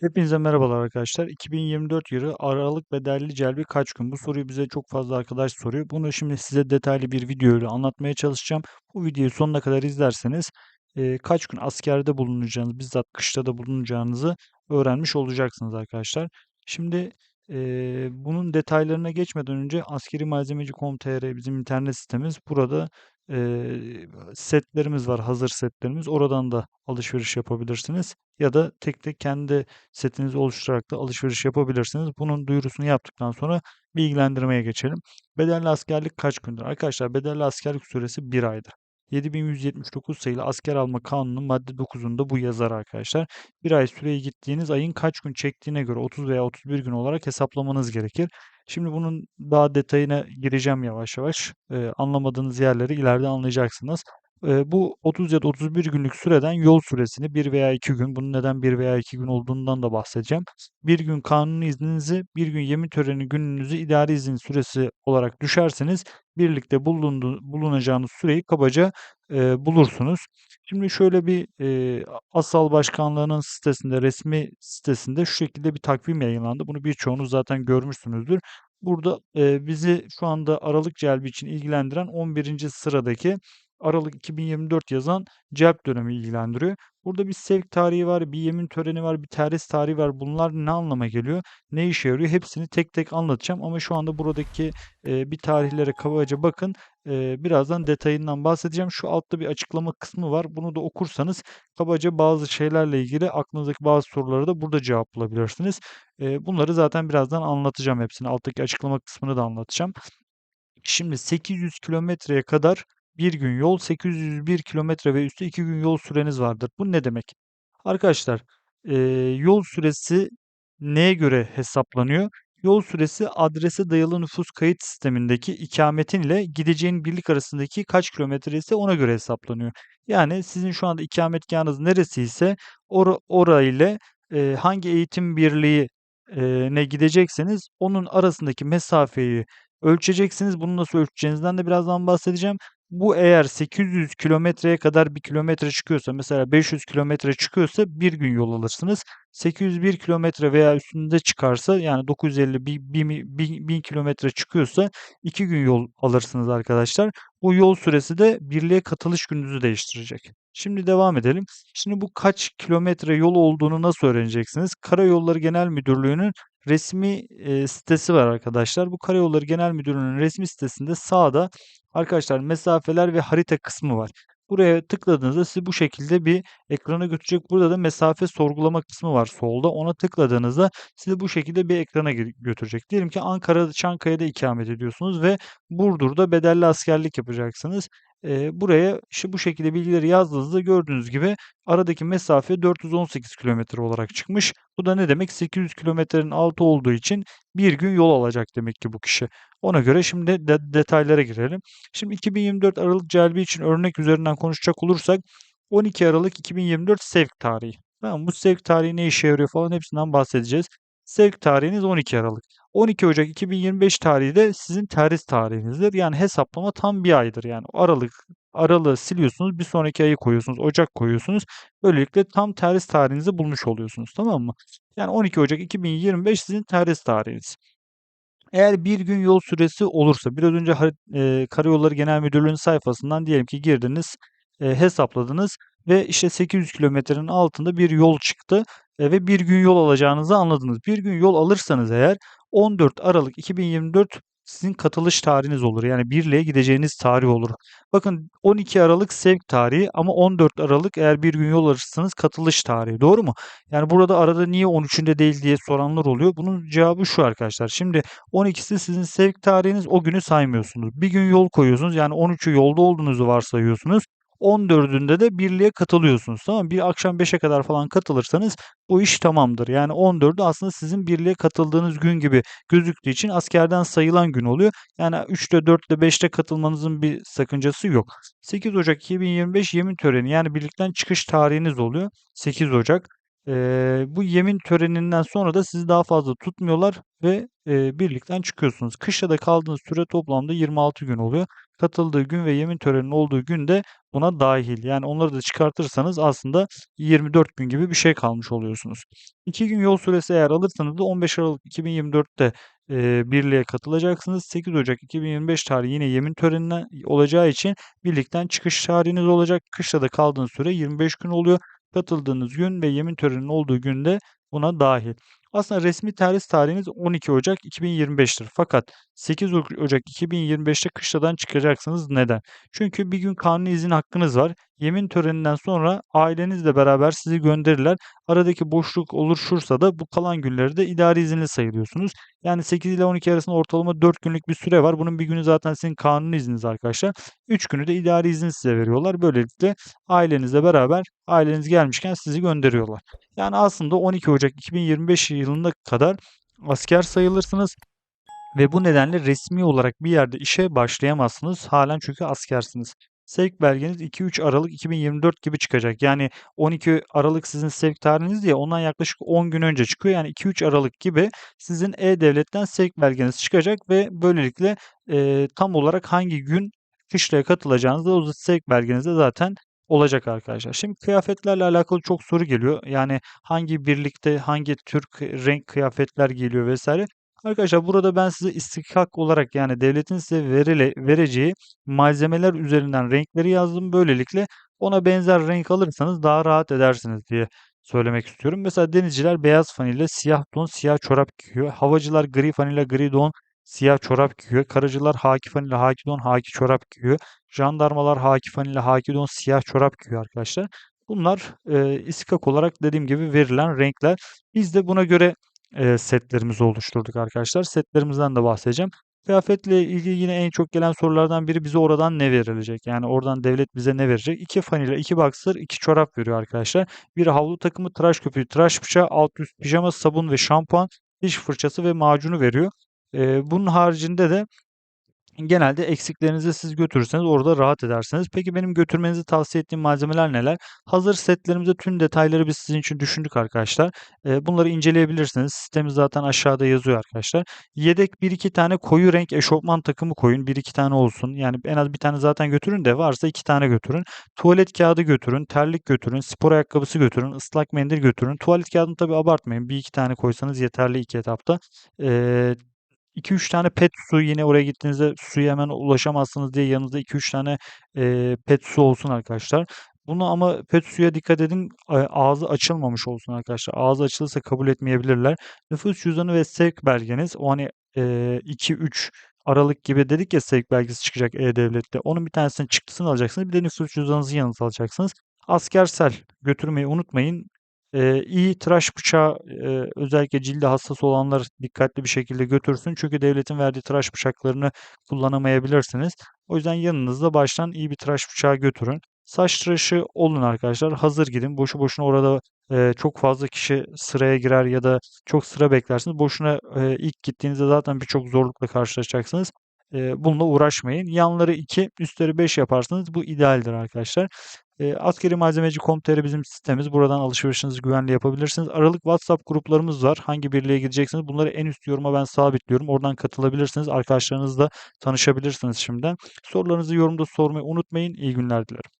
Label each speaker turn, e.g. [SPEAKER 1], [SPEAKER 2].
[SPEAKER 1] Hepinize merhabalar arkadaşlar. 2024 yılı Aralık bedelli celbi kaç gün? Bu soruyu bize çok fazla arkadaş soruyor. Bunu şimdi size detaylı bir video ile anlatmaya çalışacağım. Bu videoyu sonuna kadar izlerseniz e, kaç gün askerde bulunacağınız, bizzat kışta da bulunacağınızı öğrenmiş olacaksınız arkadaşlar. Şimdi e, bunun detaylarına geçmeden önce askeri malzemeci.com.tr bizim internet sitemiz. Burada e, setlerimiz var, hazır setlerimiz. Oradan da alışveriş yapabilirsiniz. Ya da tek tek kendi setinizi oluşturarak da alışveriş yapabilirsiniz. Bunun duyurusunu yaptıktan sonra bilgilendirmeye geçelim. Bedelli askerlik kaç gündür? Arkadaşlar bedelli askerlik süresi 1 aydır. 7179 sayılı asker alma kanunun madde 9'unda bu yazar arkadaşlar. Bir ay süreyi gittiğiniz ayın kaç gün çektiğine göre 30 veya 31 gün olarak hesaplamanız gerekir. Şimdi bunun daha detayına gireceğim yavaş yavaş. Ee, anlamadığınız yerleri ileride anlayacaksınız. Ee, bu 30 ya da 31 günlük süreden yol süresini 1 veya 2 gün, bunun neden 1 veya 2 gün olduğundan da bahsedeceğim. Bir gün kanuni izninizi, bir gün yemin töreni gününüzü idari izin süresi olarak düşerseniz birlikte bulundu, bulunacağınız süreyi kabaca e, bulursunuz. Şimdi şöyle bir e, Asal Başkanlığı'nın sitesinde, resmi sitesinde şu şekilde bir takvim yayınlandı. Bunu birçoğunuz zaten görmüşsünüzdür. Burada e, bizi şu anda Aralık celbi için ilgilendiren 11. sıradaki Aralık 2024 yazan celp dönemi ilgilendiriyor. Burada bir sevk tarihi var, bir yemin töreni var, bir terhis tarihi var. Bunlar ne anlama geliyor? Ne işe yarıyor? Hepsini tek tek anlatacağım ama şu anda buradaki e, bir tarihlere kabaca bakın. E, birazdan detayından bahsedeceğim. Şu altta bir açıklama kısmı var. Bunu da okursanız kabaca bazı şeylerle ilgili aklınızdaki bazı soruları da burada cevap bulabilirsiniz. E, bunları zaten birazdan anlatacağım hepsini. Alttaki açıklama kısmını da anlatacağım. Şimdi 800 kilometreye kadar bir gün yol, 801 kilometre ve üstü iki gün yol süreniz vardır. Bu ne demek? Arkadaşlar e, yol süresi neye göre hesaplanıyor? Yol süresi adrese dayalı nüfus kayıt sistemindeki ikametin ile gideceğin birlik arasındaki kaç kilometre ise ona göre hesaplanıyor. Yani sizin şu anda ikametgahınız neresi ise or orayla e, hangi eğitim birliği e, ne gidecekseniz onun arasındaki mesafeyi ölçeceksiniz. Bunu nasıl ölçeceğinizden de birazdan bahsedeceğim. Bu eğer 800 kilometreye kadar bir kilometre çıkıyorsa mesela 500 kilometre çıkıyorsa bir gün yol alırsınız. 801 kilometre veya üstünde çıkarsa yani 950 1000 kilometre çıkıyorsa 2 gün yol alırsınız arkadaşlar. Bu yol süresi de birliğe katılış gününüzü değiştirecek. Şimdi devam edelim. Şimdi bu kaç kilometre yol olduğunu nasıl öğreneceksiniz? Karayolları Genel Müdürlüğü'nün resmi e, sitesi var arkadaşlar. Bu Karayolları Genel Müdürlüğü'nün resmi sitesinde sağda arkadaşlar mesafeler ve harita kısmı var. Buraya tıkladığınızda sizi bu şekilde bir ekrana götürecek. Burada da mesafe sorgulama kısmı var solda. Ona tıkladığınızda sizi bu şekilde bir ekrana götürecek. Diyelim ki Ankara, Çankaya'da ikamet ediyorsunuz ve Burdur'da bedelli askerlik yapacaksınız. Ee, buraya işte bu şekilde bilgileri yazdığınızda gördüğünüz gibi aradaki mesafe 418 kilometre olarak çıkmış. Bu da ne demek? 800 kilometrenin altı olduğu için bir gün yol alacak demek ki bu kişi. Ona göre şimdi de detaylara girelim. Şimdi 2024 Aralık celbi için örnek üzerinden konuşacak olursak 12 Aralık 2024 sevk tarihi. Tamam, bu sevk tarihi ne işe yarıyor falan hepsinden bahsedeceğiz. Sevk tarihiniz 12 Aralık. 12 Ocak 2025 tarihi de sizin terhis tarihinizdir. Yani hesaplama tam bir aydır. Yani Aralık aralığı siliyorsunuz. Bir sonraki ayı koyuyorsunuz. Ocak koyuyorsunuz. Böylelikle tam terhis tarihinizi bulmuş oluyorsunuz. Tamam mı? Yani 12 Ocak 2025 sizin terhis tarihiniz. Eğer bir gün yol süresi olursa biraz önce e, Karayolları Genel Müdürlüğü'nün sayfasından diyelim ki girdiniz, e, hesapladınız ve işte 800 kilometrenin altında bir yol çıktı e, ve bir gün yol alacağınızı anladınız. Bir gün yol alırsanız eğer 14 Aralık 2024 sizin katılış tarihiniz olur. Yani birliğe gideceğiniz tarih olur. Bakın 12 Aralık sevk tarihi ama 14 Aralık eğer bir gün yol alırsanız katılış tarihi. Doğru mu? Yani burada arada niye 13'ünde değil diye soranlar oluyor. Bunun cevabı şu arkadaşlar. Şimdi 12'si sizin sevk tarihiniz o günü saymıyorsunuz. Bir gün yol koyuyorsunuz. Yani 13'ü yolda olduğunuzu varsayıyorsunuz. 14'ünde de birliğe katılıyorsunuz. Tamam Bir akşam 5'e kadar falan katılırsanız bu iş tamamdır. Yani 14'ü aslında sizin birliğe katıldığınız gün gibi gözüktüğü için askerden sayılan gün oluyor. Yani 3'te 4'te 5'te katılmanızın bir sakıncası yok. 8 Ocak 2025 yemin töreni yani birlikten çıkış tarihiniz oluyor. 8 Ocak. Bu yemin töreninden sonra da sizi daha fazla tutmuyorlar ve eee, birlikten çıkıyorsunuz. Kışlada kaldığınız süre toplamda 26 gün oluyor. Katıldığı gün ve yemin töreninin olduğu gün de buna dahil. Yani onları da çıkartırsanız aslında 24 gün gibi bir şey kalmış oluyorsunuz. 2 gün yol süresi eğer alırsanız da 15 Aralık 2024'te eee birliğe katılacaksınız. 8 Ocak 2025 tarihi yine yemin törenine olacağı için birlikten çıkış tarihiniz olacak. Kışla da kaldığınız süre 25 gün oluyor. Katıldığınız gün ve yemin töreninin olduğu gün de buna dahil. Aslında resmi terhis tarihiniz 12 Ocak 2025'tir. Fakat 8 Ocak 2025'te kışladan çıkacaksınız. Neden? Çünkü bir gün kanuni izin hakkınız var. Yemin töreninden sonra ailenizle beraber sizi gönderirler. Aradaki boşluk oluşursa da bu kalan günleri de idari izinli sayılıyorsunuz. Yani 8 ile 12 arasında ortalama 4 günlük bir süre var. Bunun bir günü zaten sizin kanuni izniniz arkadaşlar. 3 günü de idari izin size veriyorlar. Böylelikle ailenizle beraber aileniz gelmişken sizi gönderiyorlar. Yani aslında 12 Ocak 2025 yılına kadar asker sayılırsınız ve bu nedenle resmi olarak bir yerde işe başlayamazsınız. Halen çünkü askersiniz. Sevk belgeniz 2-3 Aralık 2024 gibi çıkacak. Yani 12 Aralık sizin sevk tarihiniz diye ondan yaklaşık 10 gün önce çıkıyor. Yani 2-3 Aralık gibi sizin E-Devlet'ten sevk belgeniz çıkacak ve böylelikle e, tam olarak hangi gün kışlaya katılacağınız da o sevk belgenizde zaten olacak arkadaşlar. Şimdi kıyafetlerle alakalı çok soru geliyor. Yani hangi birlikte hangi tür renk kıyafetler geliyor vesaire. Arkadaşlar burada ben size istihkak olarak yani devletin size verile, vereceği malzemeler üzerinden renkleri yazdım. Böylelikle ona benzer renk alırsanız daha rahat edersiniz diye söylemek istiyorum. Mesela denizciler beyaz fanile, siyah don, siyah çorap giyiyor. Havacılar gri fanile, gri don, siyah çorap giyiyor. Karıcılar haki fanile, haki don, haki çorap giyiyor. Jandarmalar haki fanile, haki don, siyah çorap giyiyor arkadaşlar. Bunlar e, istikak olarak dediğim gibi verilen renkler. Biz de buna göre setlerimizi oluşturduk arkadaşlar. Setlerimizden de bahsedeceğim. Kıyafetle ilgili yine en çok gelen sorulardan biri bize oradan ne verilecek? Yani oradan devlet bize ne verecek? İki fanile, iki boxer, iki çorap veriyor arkadaşlar. Bir havlu takımı, tıraş köpüğü, tıraş bıçağı, alt üst pijama, sabun ve şampuan, diş fırçası ve macunu veriyor. Bunun haricinde de genelde eksiklerinizi siz götürürseniz orada rahat edersiniz. Peki benim götürmenizi tavsiye ettiğim malzemeler neler? Hazır setlerimizde tüm detayları biz sizin için düşündük arkadaşlar. Bunları inceleyebilirsiniz. Sistemi zaten aşağıda yazıyor arkadaşlar. Yedek 1-2 tane koyu renk eşofman takımı koyun. 1-2 tane olsun. Yani en az bir tane zaten götürün de varsa 2 tane götürün. Tuvalet kağıdı götürün. Terlik götürün. Spor ayakkabısı götürün. ıslak mendil götürün. Tuvalet kağıdını tabi abartmayın. 1-2 tane koysanız yeterli iki etapta. Ee, 2-3 tane pet su yine oraya gittiğinizde suya hemen ulaşamazsınız diye yanınızda 2-3 tane e, pet su olsun arkadaşlar. Bunu ama pet suya dikkat edin ağzı açılmamış olsun arkadaşlar. Ağzı açılırsa kabul etmeyebilirler. Nüfus cüzdanı ve sevk belgeniz o hani e, 2-3 Aralık gibi dedik ya sevk belgesi çıkacak E-Devlet'te. Onun bir tanesinin çıktısını alacaksınız. Bir de nüfus cüzdanınızı yanınıza alacaksınız. Askersel götürmeyi unutmayın. Eee, iyi tıraş bıçağı, eee, özellikle cildi hassas olanlar dikkatli bir şekilde götürsün. Çünkü devletin verdiği tıraş bıçaklarını kullanamayabilirsiniz. O yüzden yanınızda baştan iyi bir tıraş bıçağı götürün. Saç tıraşı olun arkadaşlar. Hazır gidin. Boşu boşuna orada eee, çok fazla kişi sıraya girer ya da çok sıra beklersiniz. Boşuna eee, ilk gittiğinizde zaten birçok zorlukla karşılaşacaksınız. Eee, bununla uğraşmayın. Yanları 2, üstleri 5 yaparsanız bu idealdir arkadaşlar. E, askerimazemeci.com.tr bizim sitemiz. Buradan alışverişinizi güvenli yapabilirsiniz. Aralık WhatsApp gruplarımız var. Hangi birliğe gideceksiniz? Bunları en üst yoruma ben sabitliyorum. Oradan katılabilirsiniz. Arkadaşlarınızla tanışabilirsiniz şimdiden. Sorularınızı yorumda sormayı unutmayın. İyi günler dilerim.